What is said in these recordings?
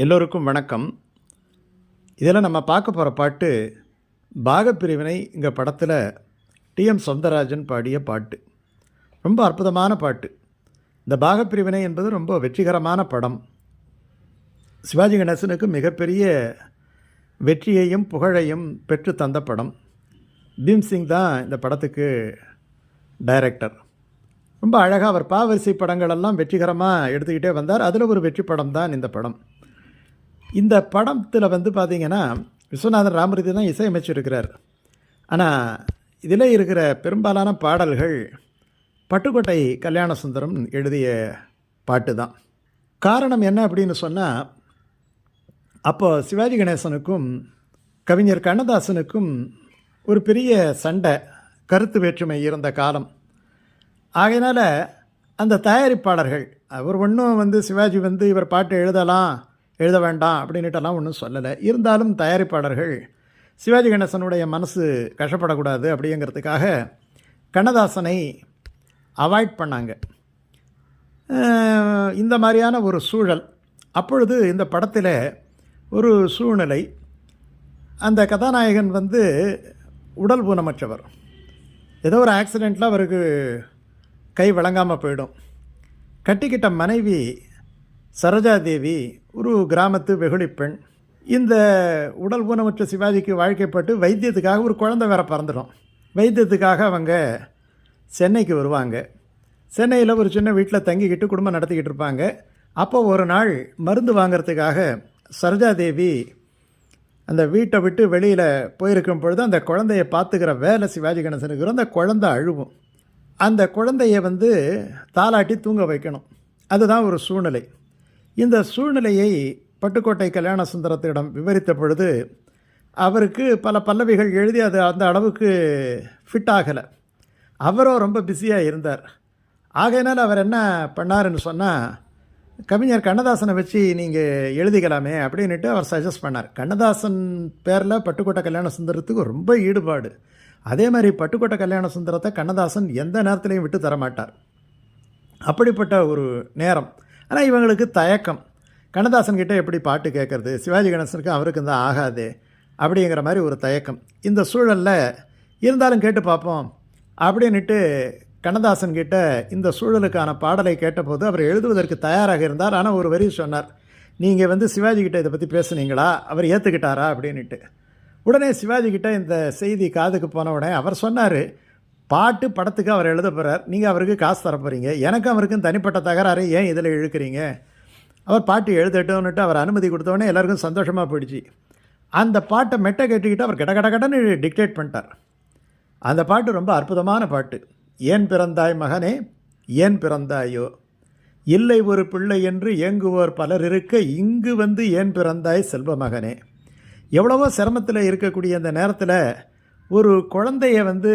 எல்லோருக்கும் வணக்கம். இதில் நம்ம பார்க்க போகிற பாட்டு பாகப்பிரிவினை இங்கே படத்தில் டிஎம் சௌந்தரராஜன் பாடிய பாட்டு. ரொம்ப அற்புதமான பாட்டு. இந்த பாகப்பிரிவினை என்பது ரொம்ப வெற்றிகரமான படம். சிவாஜி கணேசனுக்கு மிகப்பெரிய வெற்றியையும் புகழையும் பெற்று தந்த படம். பீம் சிங் தான் இந்த படத்துக்கு டைரக்டர். ரொம்ப அழகாக அவர் பாவரிசை படங்களெல்லாம் வெற்றிகரமாக எடுத்துக்கிட்டே வந்தார். அதில் ஒரு வெற்றி படம் தான் இந்த படம். இந்த படத்தில் வந்து பார்த்திங்கன்னா விஸ்வநாதன் ராமரிதி தான் இசையமைச்சிருக்கிறார். ஆனால் இதில் இருக்கிற பெரும்பாலான பாடல்கள் பட்டுக்கோட்டை கல்யாண சுந்தரம் எழுதிய பாட்டு தான் காரணம் என்ன அப்படின்னு சொன்னால் அப்போது சிவாஜி கணேசனுக்கும் கவிஞர் கண்ணதாசனுக்கும் ஒரு பெரிய சண்டை கருத்து வேற்றுமை இருந்த காலம். ஆகையினால் அந்த தயாரிப்பாளர்கள் அவர் ஒன்றும் வந்து சிவாஜி வந்து இவர் பாட்டு எழுதலாம் எழுத வேண்டாம் அப்படின்ட்டுலாம் ஒன்றும் சொல்லலை. இருந்தாலும் தயாரிப்பாளர்கள் சிவாஜி கணேசனுடைய மனசு கஷ்டப்படக்கூடாது அப்படிங்கிறதுக்காக கண்ணதாசனை அவாய்ட் பண்ணாங்க. இந்த மாதிரியான ஒரு சூழல். அப்பொழுது இந்த படத்தில் ஒரு சூழ்நிலை. அந்த கதாநாயகன் வந்து உடல் ஊனமற்றவர். ஏதோ ஒரு ஆக்சிடெண்ட்டில் அவருக்கு கை வழங்காமல் போயிடும். கட்டிக்கிட்ட மனைவி சரோஜாதேவி ஒரு கிராமத்து வெகுளிப்பெண் இந்த உடல் ஊனமற்ற சிவாஜிக்கு வாழ்க்கைப்பட்டு வைத்தியத்துக்காக ஒரு குழந்தை வேற பிறந்துடும். வைத்தியத்துக்காக அவங்க சென்னைக்கு வருவாங்க. சென்னையில் ஒரு சின்ன வீட்டில் தங்கிக்கிட்டு குடும்பம் நடத்திக்கிட்டு இருப்பாங்க. அப்போ ஒரு நாள் மருந்து வாங்குறதுக்காக சரோஜாதேவி அந்த வீட்டை விட்டு வெளியில் போயிருக்கும் பொழுது அந்த குழந்தைய பார்த்துக்கிற வேலை சிவாஜி கணேசனுக்கு அந்த குழந்தை அழுவும். அந்த குழந்தைய வந்து தாலாட்டி தூங்க வைக்கணும். அதுதான் ஒரு சூழ்நிலை. இந்த சூழ்நிலையை பட்டுக்கோட்டை கல்யாண சுந்தரத்திடம் விவரித்த பொழுது அவருக்கு பல பல்லவிகள் எழுதி அது அந்த அளவுக்கு ஃபிட் ஆகலை. அவரோ ரொம்ப பிஸியாக இருந்தார். ஆகையினால் அவர் என்ன பண்ணாருன்னு சொன்னால் கவிஞர் கண்ணதாசனை வச்சு நீங்கள் எழுதிக்கலாமே அப்படின்ட்டு அவர் சஜஸ்ட் பண்ணார். கண்ணதாசன் பேரில் பட்டுக்கோட்டை கல்யாண சுந்தரத்துக்கு ரொம்ப ஈடுபாடு. அதே மாதிரி பட்டுக்கோட்டை கல்யாண சுந்தரத்தை கண்ணதாசன் எந்த நேரத்துலையும் விட்டு தர மாட்டார் அப்படிப்பட்ட ஒரு நேரம். ஆனால் இவங்களுக்கு தயக்கம். கண்ணதாசன் கிட்டே எப்படி பாட்டு கேட்கறது சிவாஜி கணேசனுக்கு அவருக்கு தான் ஆகாது அப்படிங்கிற மாதிரி ஒரு தயக்கம். இந்த சூழலில் இருந்தாலும் கேட்டு பார்ப்போம் அப்படின்னுட்டு கண்ணதாசன் கிட்ட இந்த சூழலுக்கான பாடலை கேட்டபோது அவர் எழுதுவதற்கு தயாராக இருந்தார். ஆனால் ஒரு வரி சொன்னார் நீங்கள் வந்து சிவாஜி கிட்ட இதை பற்றி பேசுனீங்களா? அவர் ஏற்றுக்கிட்டாரா அப்படின்னுட்டு. உடனே சிவாஜி கிட்ட இந்த செய்தி காதுக்கு போன உடனே அவர் சொன்னார் பாட்டு படத்துக்கு அவர் எழுத போகிறார் நீங்கள் அவருக்கு காசு தர போகிறீங்க எனக்கும் அவருக்கும் தனிப்பட்ட தகராறு ஏன் இதில் இழுக்கிறீங்க? அவர் பாட்டு எழுதட்டும்னுட்டு அவர் அனுமதி கொடுத்தோடனே எல்லாருக்கும் சந்தோஷமாக போயிடுச்சு. அந்த பாட்டை மெட்டை கேட்டுக்கிட்டு அவர் கட கட கடன்னு டிக்டேட் பண்ணிட்டார். அந்த பாட்டு ரொம்ப அற்புதமான பாட்டு. ஏன் பிறந்தாய் மகனே? ஏன் பிறந்தாயோ? இல்லை ஒரு பிள்ளை என்று இயங்குவோர் பலர் இருக்க இங்கு வந்து ஏன் பிறந்தாய் செல்வ மகனே? எவ்வளவோ சிரமத்தில் இருக்கக்கூடிய அந்த நேரத்தில் ஒரு குழந்தைய வந்து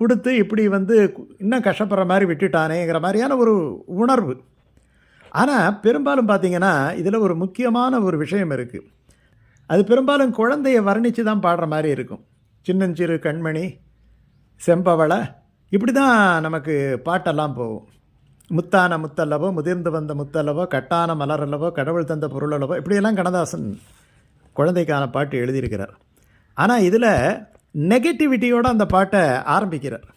கொடுத்து இப்படி வந்து இன்னும் கஷ்டப்படுற மாதிரி விட்டுட்டானேங்கிற மாதிரியான ஒரு உணர்வு. ஆனால் பெரும்பாலும் பார்த்தீங்கன்னா இதில் ஒரு முக்கியமான ஒரு விஷயம் இருக்குது அது பெரும்பாலும் குழந்தைய வர்ணித்து தான் பாடுற மாதிரி இருக்கும். சின்னஞ்சிறு கண்மணி செம்பவளை இப்படி தான் நமக்கு பாட்டெல்லாம் போகும். முத்தான முத்தல்லவோ முதிர்ந்து வந்த முத்தல்லவோ கட்டான மலரல்லவோ கடவுள் தந்த பொருளல்லவோ இப்படியெல்லாம் கண்ணதாசன் குழந்தைக்கான பாட்டு எழுதியிருக்கிறார். ஆனால் இதில் நெகட்டிவிட்டியோடு அந்த பாட்டை ஆரம்பிக்கிறார்.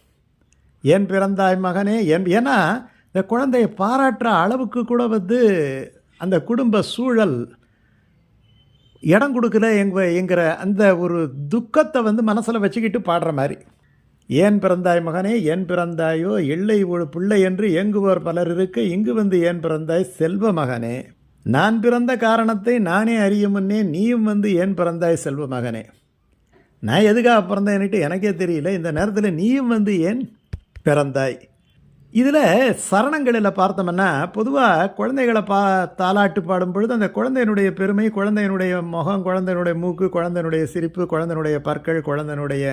ஏன் பிறந்தாய் மகனே என் ஏன்னா இந்த குழந்தையை பாராட்டுற அளவுக்கு கூட வந்து அந்த குடும்ப சூழல் இடம் கொடுக்கல எங்க என்கிற அந்த ஒரு துக்கத்தை வந்து மனசில் வச்சுக்கிட்டு பாடுற மாதிரி. ஏன் பிறந்தாய் மகனே ஏன் பிறந்தாயோ இல்லை ஒரு பிள்ளை என்று இயங்குவோர் பலர் இருக்கு இங்கு வந்து ஏன் பிறந்தாய் செல்வ மகனே. நான் பிறந்த காரணத்தை நானே அறிய முன்னே நீயும் வந்து ஏன் பிறந்தாய் செல்வ மகனே. நான் எதுக்காக பிறந்தேன்னுட்டு எனக்கே தெரியல. இந்த நேரத்தில் நீயும் வந்து ஏன் பிறந்தாய்? இதில் சரணங்களில் பார்த்தோம்னா பொதுவாக குழந்தைகளை பா தாலாட்டு பாடும் பொழுது அந்த குழந்தையினுடைய பெருமை குழந்தையினுடைய முகம் குழந்தையினுடைய மூக்கு குழந்தையினுடைய சிரிப்பு குழந்தையினுடைய பற்கள் குழந்தையினுடைய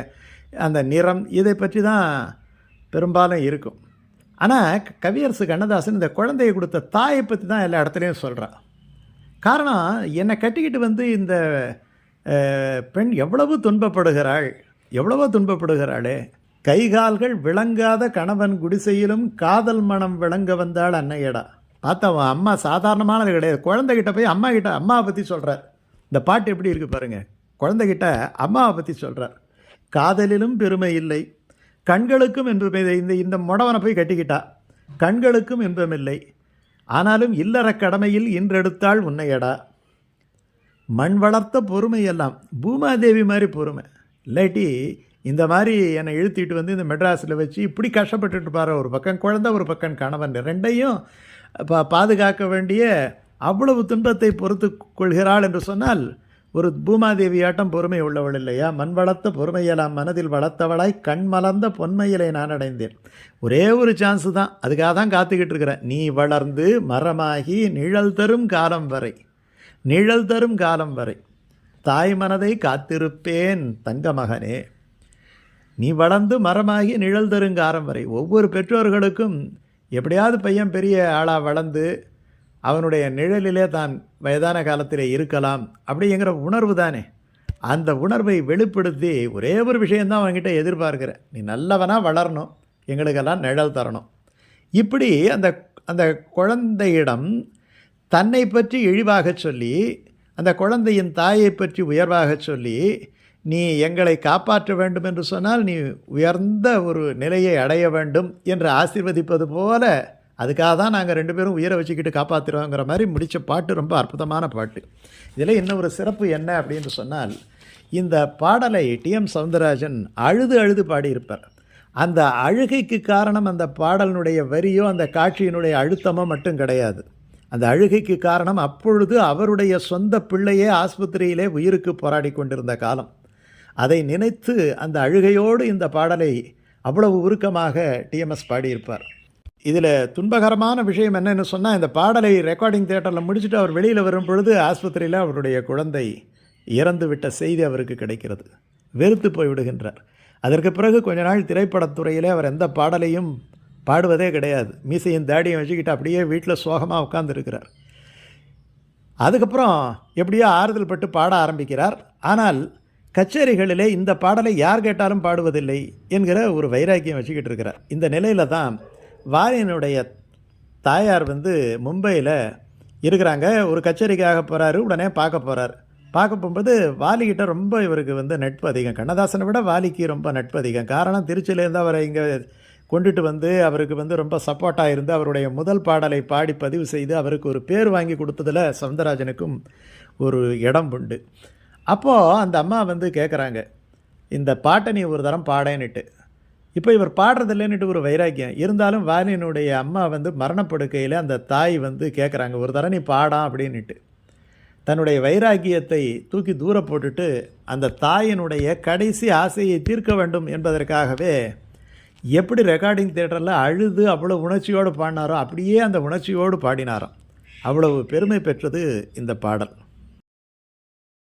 அந்த நிறம் இதை பற்றி தான் பெரும்பாலும் இருக்கும். ஆனால் கவியரசு கண்ணதாசன் இந்த குழந்தையை கொடுத்த தாயை பற்றி தான் எல்லா இடத்துலையும் சொல்கிறான் காரணம் என்னை கட்டிக்கிட்டு வந்து இந்த பெண் எவ்வளவு துன்பப்படுகிறாள் எவ்வளவோ துன்பப்படுகிறாளே. கைகால்கள் விளங்காத கணவன் குடிசையிலும் காதல் மனம் விளங்க வந்தாள் அன்னையடா. பார்த்தா அம்மா சாதாரணமானது கிடையாது. குழந்தைகிட்ட போய் அம்மா கிட்ட அம்மாவை பற்றி சொல்கிறார் இந்த பாட்டு எப்படி இருக்குது பாருங்கள் குழந்தைகிட்ட அம்மாவை பற்றி சொல்கிறார் காதலிலும் பெருமை இல்லை. கண்களுக்கும் இன்பம் இந்த இந்த முடவனை போய் கட்டிக்கிட்டா. கண்களுக்கும் இன்பமில்லை ஆனாலும் இல்லற கடமையில் இன்றெடுத்தாள் உன்னையடா. மண் வளர்த்த பொறுமை எல்லாம் பூமாதேவி மாதிரி பொறுமை. இல்லாட்டி இந்த மாதிரி என்னை இழுத்திட்டு வந்து இந்த மெட்ராஸில் வச்சு இப்படி கஷ்டப்பட்டுட்டு பாரு ஒரு பக்கம் குழந்தை ஒரு பக்கம் கணவன். ரெண்டையும் பா பாதுகாக்க வேண்டிய அவ்வளவு துன்பத்தை பொறுத்து கொள்கிறாள் என்று சொன்னால் ஒரு பூமாதேவியாட்டம் பொறுமை உள்ளவள் இல்லையா? மண் வளர்த்த பொறுமையெல்லாம் மனதில் வளர்த்தவளாய் கண் மலர்ந்த பொன்மையிலை நான் அடைந்தேன். ஒரே ஒரு சான்ஸு தான். அதுக்காக தான் காத்துக்கிட்டு இருக்கிறேன். நீ வளர்ந்து மரமாகி நிழல் தரும் காலம் வரை. நிழல் தரும் காலம் வரை தாய் மனதை காத்திருப்பேன் தங்க மகனே நீ வளர்ந்து மரமாகி நிழல் தரும் காலம் வரை ஒவ்வொரு பெற்றோர்களுக்கும் எப்படியாவது பையன் பெரிய ஆளாக வளர்ந்து அவனுடைய நிழலிலே தான் வயதான காலத்திலே இருக்கலாம் அப்படிங்கிற உணர்வு தானே. அந்த உணர்வை வெளிப்படுத்தி ஒரே ஒரு விஷயந்தான் அவன்கிட்ட எதிர்பார்க்கிறேன் நீ நல்லவனாக வளரணும் எங்களுக்கெல்லாம் நிழல் தரணும். இப்படி அந்த அந்த குழந்தையிடம் தன்னை பற்றி இழிவாகச் சொல்லி அந்த குழந்தையின் தாயை பற்றி உயர்வாகச் சொல்லி நீ எங்களை காப்பாற்ற வேண்டும் என்று சொன்னால் நீ உயர்ந்த ஒரு நிலையை அடைய வேண்டும் என்று ஆசீர்வதிப்பது போல அதுக்காக தான் நாங்கள் ரெண்டு பேரும் உயிரை வச்சுக்கிட்டு காப்பாற்றுறோங்கிற மாதிரி முடித்த பாட்டு ரொம்ப அற்புதமான பாட்டு. இதில் இன்னும் ஒரு சிறப்பு என்ன அப்படின்னு சொன்னால் இந்த பாடலை டிஎம் சவுந்தரராஜன் அழுது அழுது பாடியிருப்பார். அந்த அழுகைக்கு காரணம் அந்த பாடலினுடைய வரியோ அந்த காட்சியினுடைய அழுத்தமோ மட்டும் கிடையாது. அந்த அழுகைக்கு காரணம் அப்பொழுது அவருடைய சொந்த பிள்ளையே ஆஸ்பத்திரியிலே உயிருக்கு போராடி கொண்டிருந்த காலம். அதை நினைத்து அந்த அழுகையோடு இந்த பாடலை அவ்வளவு உருக்கமாக டிஎம்எஸ் பாடியிருப்பார். இதில் துன்பகரமான விஷயம் என்னென்னு சொன்னால் இந்த பாடலை ரெக்கார்டிங் தேட்டரில் முடிச்சுட்டு அவர் வெளியில் வரும் பொழுது ஆஸ்பத்திரியில் அவருடைய குழந்தை இறந்து விட்ட செய்தி அவருக்கு கிடைக்கிறது. வெறுத்து போய்விடுகின்றார். அதற்கு பிறகு கொஞ்ச நாள் திரைப்படத்துறையிலே அவர் எந்த பாடலையும் பாடுவதே கிடையாது. மீசையும் தாடியும் வச்சுக்கிட்டு அப்படியே வீட்டில் சோகமாக உட்காந்துருக்கிறார் அதுக்கப்புறம் எப்படியோ ஆறுதல் பட்டு பாட ஆரம்பிக்கிறார். ஆனால் கச்சேரிகளிலே இந்த பாடலை யார் கேட்டாலும் பாடுவதில்லை என்கிற ஒரு வைராக்கியம் வச்சுக்கிட்டு இருக்கிறார். இந்த நிலையில தான் வாரியனுடைய தாயார் வந்து மும்பையில் இருக்கிறாங்க. ஒரு கச்சேரிக்காக போகிறாரு உடனே பார்க்க போகிறார் பார்க்க போகும்போது வாலிகிட்ட ரொம்ப இவருக்கு வந்து நட்பு அதிகம். கண்ணதாசனை விட வாலிக்கு ரொம்ப நட்பு அதிகம். காரணம் திருச்சியிலேருந்து அவரை இங்கே கொண்டுட்டு வந்து அவருக்கு வந்து ரொம்ப சப்போர்ட்டாக இருந்து அவருடைய முதல் பாடலை பாடி பதிவு செய்து அவருக்கு ஒரு பேர் வாங்கி கொடுத்ததில் சவுந்தரராஜனுக்கும் ஒரு இடம் உண்டு. அப்போது அந்த அம்மா வந்து கேட்குறாங்க இந்த பாட்டை நீ ஒரு தரம் பாடேன்னுட்டு. இப்போ இவர் பாடுறதில்லைன்னுட்டு ஒரு வைராக்கியம். இருந்தாலும் வாலியினுடைய அம்மா வந்து மரணப்படுக்கையில் அந்த தாய் வந்து கேட்குறாங்க ஒரு தரம் நீ பாடாம் அப்படின்னுட்டு. தன்னுடைய வைராக்கியத்தை தூக்கி தூர போட்டுட்டு அந்த தாயினுடைய கடைசி ஆசையை தீர்க்க வேண்டும் என்பதற்காகவே எப்படி ரெக்கார்டிங் தேட்டரில் அழுது அவ்வளோ உணர்ச்சியோடு பாடினாரோ அப்படியே அந்த உணர்ச்சியோடு பாடினாராம். அவ்வளவு பெருமை பெற்றது இந்த பாடல்.